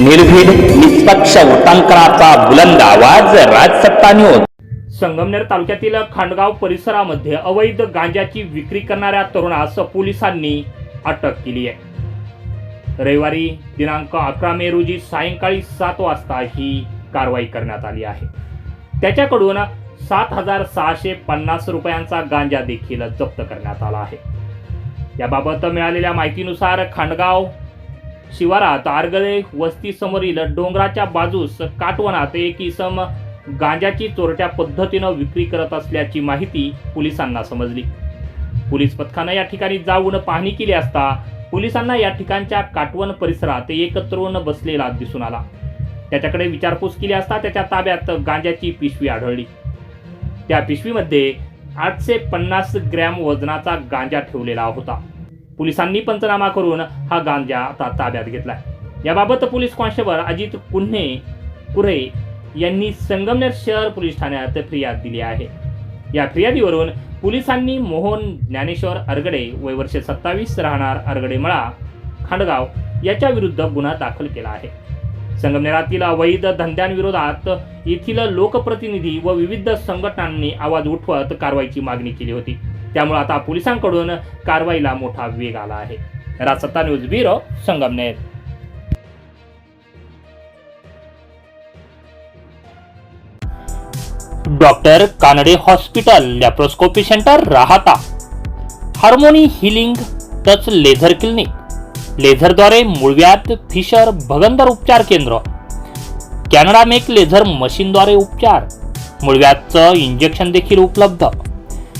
निर्भीड निष्पक्ष वृत्तांकनाचा बुलंद आवाज राजसत्ता न्यूज संगमनेर तालुक्यातील खांडगाव परिसरामध्ये अवैध गांजाची विक्री करणाऱ्या तरुणास पोलिसांनी अटक केली आहे. रविवारी दिनांक अकरा मे रोजी सायंकाळी सात वाजता ही कारवाई करण्यात आली आहे. त्याच्याकडून सात हजार सहाशे पन्नास रुपयांचा गांजा देखील जप्त करण्यात आला आहे. याबाबत मिळालेल्या माहितीनुसार खांडगाव शिवारात आरगळे वस्ती समोरील डोंगराच्या बाजूस काटवनात एक इसम गांजाची चोरट्या पद्धतीनं विक्री करत असल्याची माहिती पोलिसांना समजली. पोलीस पथकानं या ठिकाणी जाऊन पाहणी केली असता पोलिसांना या ठिकाणच्या काटवण परिसरात एक तरुण बसलेला दिसून आला. त्याच्याकडे विचारपूस केली असता त्याच्या ताब्यात गांजाची पिशवी आढळली. त्या पिशवीमध्ये आठशे पन्नास ग्रॅम वजनाचा गांजा ठेवलेला होता. पोलिसांनी पंचनामा करून हा गांजा आता ताब्यात घेतला याबाबत पोलीस कॉन्स्टेबल अजित कुन्हे कुरे यांनी संगमनेर शहर पोलीस ठाण्यात फिर्याद दिली आहे. या फिर्यादीवरून पोलिसांनी मोहन ज्ञानेश्वर अरगडे वय वर्ष सत्तावीस राहणार अरगडे मळा खांडगाव याच्या विरुद्ध गुन्हा दाखल केला आहे. संगमनेरातील अवैध धंद्यांविरोधात येथील लोकप्रतिनिधी व विविध संघटनांनी आवाज उठवत कारवाईची मागणी केली होती. त्यामुळे आता पोलिसांकडून कारवाईला मोठा वेग आला आहे. Rajsatta news bureau Sangamner. Doctor Kanade hospital laparoscopy centre Rahata. Harmony healing touch laser clinic. लेझरद्वारे मुळव्यात फिशर भगंदर उपचार केंद्र. कॅनडा मेक लेझर मशीनद्वारे उपचार. मुळव्यातचं इंजेक्शन देखील उपलब्ध.